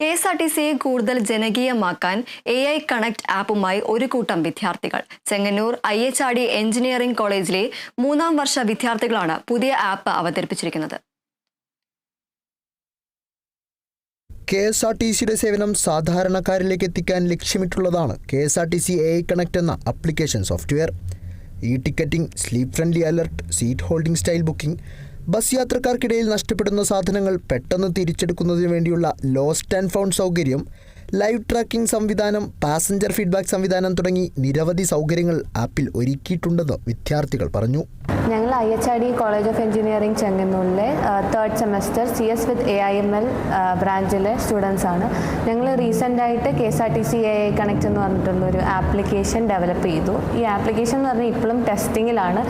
K S R T സിയെ കൂടുതൽ ജനകീയമാക്കാൻ എ ഐ കണക്ട് ആപ്പുമായി ഒരു കൂട്ടം വിദ്യാർത്ഥികൾ. Chengannur I H R D engineering കോളേജിലെ മൂന്നാം വർഷ വിദ്യാർത്ഥികളാണ് പുതിയ ആപ്പ് അവതരിപ്പിച്ചിരിക്കുന്നത്. കെ എസ് ആർ ടി സിയുടെ സേവനം സാധാരണക്കാരിലേക്ക് എത്തിക്കാൻ ലക്ഷ്യമിട്ടുള്ളതാണ് K S R T C A I connect എന്ന application software. E ticketing sleep friendly alert seat holding style booking bus യാത്രക്കാർക്കിടയിൽ നഷ്ടപ്പെടുന്ന സാധനങ്ങൾ പെട്ടെന്ന് തിരിച്ചെടുക്കുന്നതിന് വേണ്ടിയുള്ള ലോസ്റ്റ് ആൻഡ് ഫൗണ്ട് സൗകര്യം ലൈവ് ട്രാക്കിംഗ് സംവിധാനം പാസഞ്ചർ ഫീഡ്ബാക്ക് സംവിധാനം തുടങ്ങി നിരവധി സൗകര്യങ്ങൾ ആപ്പിൽ ഒരുക്കിയിട്ടുണ്ടെന്ന് വിദ്യാർത്ഥികൾ പറഞ്ഞു. ഞങ്ങൾ I H R D college of engineering ചെങ്ങന്നൂരിലെ third semester C S with A I M L ബ്രാഞ്ചിലെ students ആണ്. ഞങ്ങൾ റീസെന്റ് ആയിട്ട് K S R T C A I connect എന്ന് പറഞ്ഞിട്ടുള്ള ഒരു ആപ്ലിക്കേഷൻ ഡെവലപ്പ് ചെയ്തു. ഈ ആപ്ലിക്കേഷൻ എന്ന് പറഞ്ഞാൽ ഇപ്പോഴും ടെസ്റ്റിങ്ങിലാണ്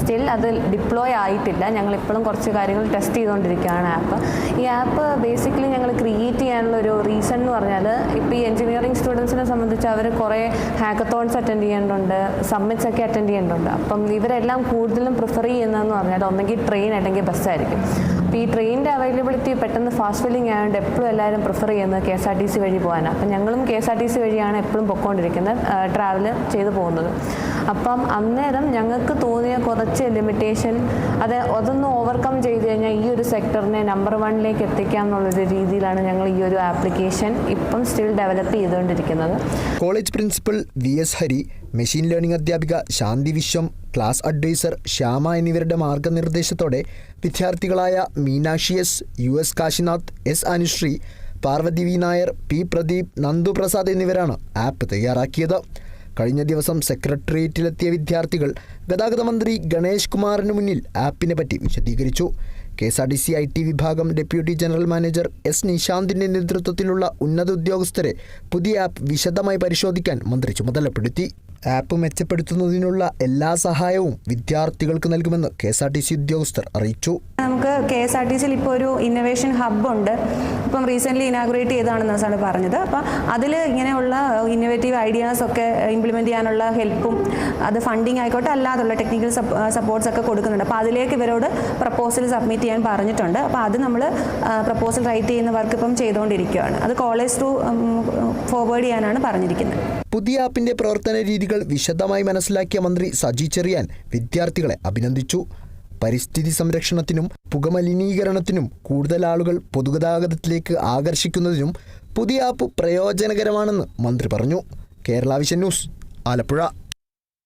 സ്റ്റിൽ അത് ഡിപ്ലോയ് ആയിട്ടില്ല. ഞങ്ങൾ ഇപ്പോഴും കുറച്ച് കാര്യങ്ങൾ ടെസ്റ്റ് ചെയ്തുകൊണ്ടിരിക്കുകയാണ് ആപ്പ്. ഈ ആപ്പ് ബേസിക്കലി ഞങ്ങൾ ക്രിയേറ്റ് ചെയ്യാനുള്ള ഒരു റീസൺ എന്ന് പറഞ്ഞാൽ ഇപ്പോൾ ഈ എഞ്ചിനീയറിംഗ് സ്റ്റുഡൻസിനെ സംബന്ധിച്ച് അവർ കുറേ ഹാക്കത്തോൺസ് അറ്റൻഡ് ചെയ്യേണ്ടതുണ്ട് സമ്മിറ്റ്സ് ഒക്കെ അറ്റൻഡ് ചെയ്യേണ്ടതുണ്ട്. അപ്പം ഇവരെല്ലാം കൂടുതലും പ്രിഫർ ചെയ്യുന്നതെന്ന് പറഞ്ഞാൽ ഒന്നെങ്കിൽ ട്രെയിൻ അല്ലെങ്കിൽ ബസ്സായിരിക്കും അപ്പോൾ ഈ ട്രെയിനിന്റെ അവൈലബിലിറ്റി പെട്ടെന്ന് ഫാസ്റ്റ് ഫില്ലിംഗ് ആയതുകൊണ്ട് എപ്പോഴും എല്ലാവരും പ്രിഫർ ചെയ്യുന്നത് K S R T C വഴി പോകാനാണ്. അപ്പം ഞങ്ങളും K S R T C വഴിയാണ് എപ്പോഴും പൊയ്ക്കൊണ്ടിരിക്കുന്നത് ട്രാവൽ ചെയ്ത് പോകുന്നത്. അപ്പം അന്നേരം ഞങ്ങൾക്ക് തോന്നിയ കുറച്ച് ലിമിറ്റേഷൻ അത് അതൊന്ന് ഓവർകം ചെയ്ത് കഴിഞ്ഞാൽ ഈ ഒരു സെക്ടറിനെ നമ്പർ വണ്ണിലേക്ക് എത്തിക്കാം എന്നുള്ളൊരു രീതിയിലാണ് ഞങ്ങൾ ഈ ഒരു ആപ്ലിക്കേഷൻ ഇപ്പം സ്റ്റിൽ ഡെവലപ്പ് ചെയ്തുകൊണ്ടിരിക്കുന്നത്. College principal V S Hari machine learning അധ്യാപിക ശാന്തി വിശ്വം ക്ലാസ് അഡ്വൈസർ ശ്യാമ എന്നിവരുടെ മാർഗനിർദ്ദേശത്തോടെ വിദ്യാർത്ഥികളായ Meenakshi S U S Kashinath S Anusree Parvathy V Nair P Pradeep Nandu Prasad എന്നിവരാണ് ആപ്പ് തയ്യാറാക്കിയത്. കഴിഞ്ഞ ദിവസം സെക്രട്ടേറിയറ്റിലെത്തിയ വിദ്യാർത്ഥികൾ ഗതാഗത മന്ത്രി ഗണേഷ് കുമാറിന് മുന്നിൽ ആപ്പിനെ പറ്റി വിശദീകരിച്ചു. K S R T C I T വിഭാഗം ഡെപ്യൂട്ടി ജനറൽ മാനേജർ എസ് നിശാന്തിന്റെ നേതൃത്വത്തിലുള്ള ഉന്നത ഉദ്യോഗസ്ഥരെ പുതിയ ആപ്പ് വിശദമായി പരിശോധിക്കാൻ മന്ത്രി ചുമതലപ്പെടുത്തി. ആപ്പ് മെച്ചപ്പെടുത്തുന്നതിനുള്ള എല്ലാ സഹായവും വിദ്യാർത്ഥികൾക്ക് നൽകുമെന്ന് K S R T C ഉദ്യോഗസ്ഥർ അറിയിച്ചു. നമുക്ക് കെ എസ് ആർ ടി സിയിൽ ഇപ്പോൾ ഒരു ഇന്നൊവേഷൻ ഹബ്ബുണ്ട് ഇപ്പം റീസെന്റ്ലി ഇനാഗുറേറ്റ് ചെയ്തതാണെന്ന് സാറ് പറഞ്ഞത്. അപ്പം അതിൽ ഇങ്ങനെയുള്ള ഇന്നോവേറ്റീവ് ഐഡിയാസ് ഒക്കെ ഇംപ്ലിമെന്റ് ചെയ്യാനുള്ള ഹെൽപ്പും അത് ഫണ്ടിങ് ആയിക്കോട്ടെ അല്ലാതുള്ള ടെക്നിക്കൽ സപ്പോർട്ട്സ് ഒക്കെ കൊടുക്കുന്നുണ്ട്. അപ്പോൾ അതിലേക്ക് ഇവരോട് പ്രപ്പോസൽ സബ്മിറ്റ് ചെയ്യാൻ പറഞ്ഞിട്ടുണ്ട്. അപ്പോൾ അത് നമ്മൾ പ്രപ്പോസൽ റൈറ്റ് ചെയ്യുന്ന വർക്ക് ഇപ്പം ചെയ്തുകൊണ്ടിരിക്കുകയാണ് അത് കോളേജ് ടു ഫോർവേഡ് ചെയ്യാനാണ് പറഞ്ഞിരിക്കുന്നത്. പുതിയ ആപ്പിന്റെ പ്രവർത്തന രീതികൾ വിശദമായി മനസ്സിലാക്കിയ മന്ത്രി സജി ചെറിയാൻ വിദ്യാർത്ഥികളെ അഭിനന്ദിച്ചു. പരിസ്ഥിതി സംരക്ഷണത്തിനും പുകമലിനീകരണത്തിനും കൂടുതൽ ആളുകൾ പൊതുഗതാഗതത്തിലേക്ക് ആകർഷിക്കുന്നതിനും പുതിയ ആപ്പ് പ്രയോജനകരമാണെന്ന് മന്ത്രി പറഞ്ഞു. Kerala vision news Alappuzha.